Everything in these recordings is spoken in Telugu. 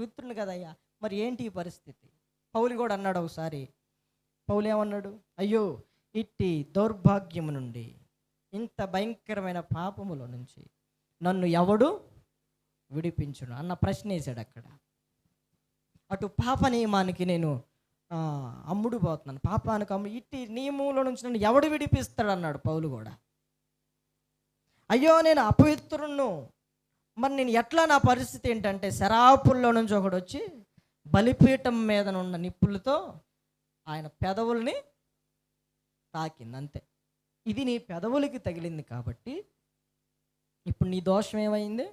అపవిత్రుని కదయ్యా. మరి ఏంటి ఈ పరిస్థితి? పౌలు కూడా అన్నాడు ఒకసారి. పౌలు ఏమన్నాడు? అయ్యో ఇట్టి దౌర్భాగ్యము నుండి ఇంత భయంకరమైన పాపముల నుంచి నన్ను ఎవడు విడిపించును? అన్న ప్రశ్న వేశాడు అక్కడ. అటు పాప నియమానికి నేను అమ్ముడు పోతున్నాను పాపానికి అమ్ము ఇట్టి నియమంలో నుంచి నన్ను ఎవడు విడిపిస్తాడు అన్నాడు పౌలు కూడా. అయ్యో నేను అపవిత్రును మరి నేను ఎట్లా నా పరిస్థితి ఏంటంటే శరాపుల్లో నుంచి ఒకడు వచ్చి బలిపీఠం మీద ఉన్న నిప్పులతో ఆయన పెదవుల్ని తాకింది అంతే. ఇది నీ పెదవులకి తగిలింది కాబట్టి ఇప్పుడు నీ దోషం ఏమైంది?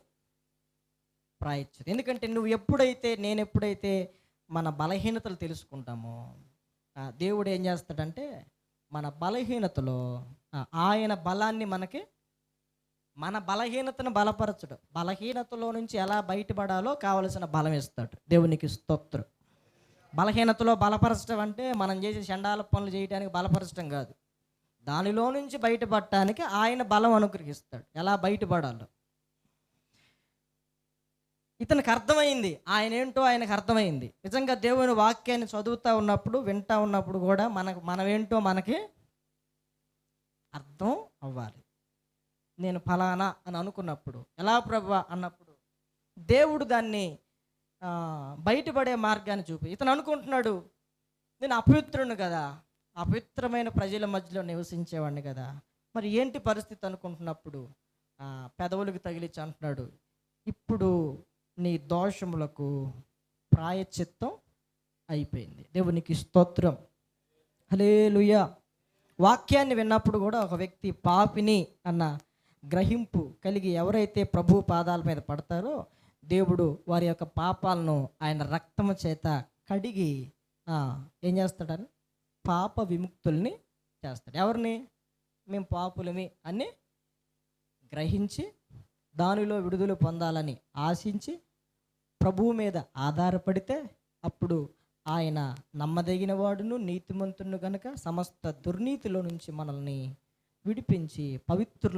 ప్రాయశ్చితం ఎందుకంటే నువ్వు ఎప్పుడైతే నేను ఎప్పుడైతే మన బలహీనతలు తెలుసుకుంటామో దేవుడు ఏం చేస్తాడంటే మన బలహీనతలో ఆయన బలాన్ని మనకి మన బలహీనతను బలపరచడు. బలహీనతలో నుంచి ఎలా బయటపడాలో కావలసిన బలం ఇస్తాడు. దేవునికి స్తోత్రం. బలహీనతలో బలపరచడం అంటే మనం చేసే చండాల పనులు చేయడానికి బలపరచడం కాదు. దానిలో నుంచి బయటపడటానికి ఆయన బలం అనుగ్రహిస్తాడు. ఎలా బయటపడాలో. ఇతనికి అర్థమైంది. ఆయన ఏంటో ఆయనకు అర్థమైంది. నిజంగా దేవుని వాక్యాన్ని చదువుతూ ఉన్నప్పుడు వింటా ఉన్నప్పుడు కూడా మనకు మనమేంటో మనకి అర్థం అవ్వాలి. నేను ఫలానా అని అనుకున్నప్పుడు ఎలా ప్రభు అన్నప్పుడు దేవుడు దాన్ని బయటపడే మార్గాన్ని చూపి ఇతను అనుకుంటున్నాడు నేను అపవిత్రుని కదా అపవిత్రమైన ప్రజల మధ్యలో నివసించేవాడిని కదా. మరి ఏంటి పరిస్థితి అనుకుంటున్నప్పుడు పెదవులకు తగిలించి అంటున్నాడు ఇప్పుడు నీ దోషములకు ప్రాయచిత్తం అయిపోయింది. దేవునికి స్తోత్రం. హలేలుయా వాక్యాన్ని విన్నప్పుడు కూడా ఒక వ్యక్తి పాపిని అన్న గ్రహింపు కలిగి ఎవరైతే ప్రభు పాదాల మీద పడతారో దేవుడు వారి యొక్క పాపాలను ఆయన రక్తము చేత కడిగి ఏం చేస్తాడని? పాప విముక్తుల్ని చేస్తాడు. ఎవరిని? మేము పాపులమి అని గ్రహించి దానిలో విడుదల పొందాలని ఆశించి ప్రభువు మీద ఆధారపడితే అప్పుడు ఆయన నమ్మదగిన వాడును నీతిమంతును గనుక సమస్త దుర్నీతిలో నుంచి మనల్ని విడిపించి పవిత్రులను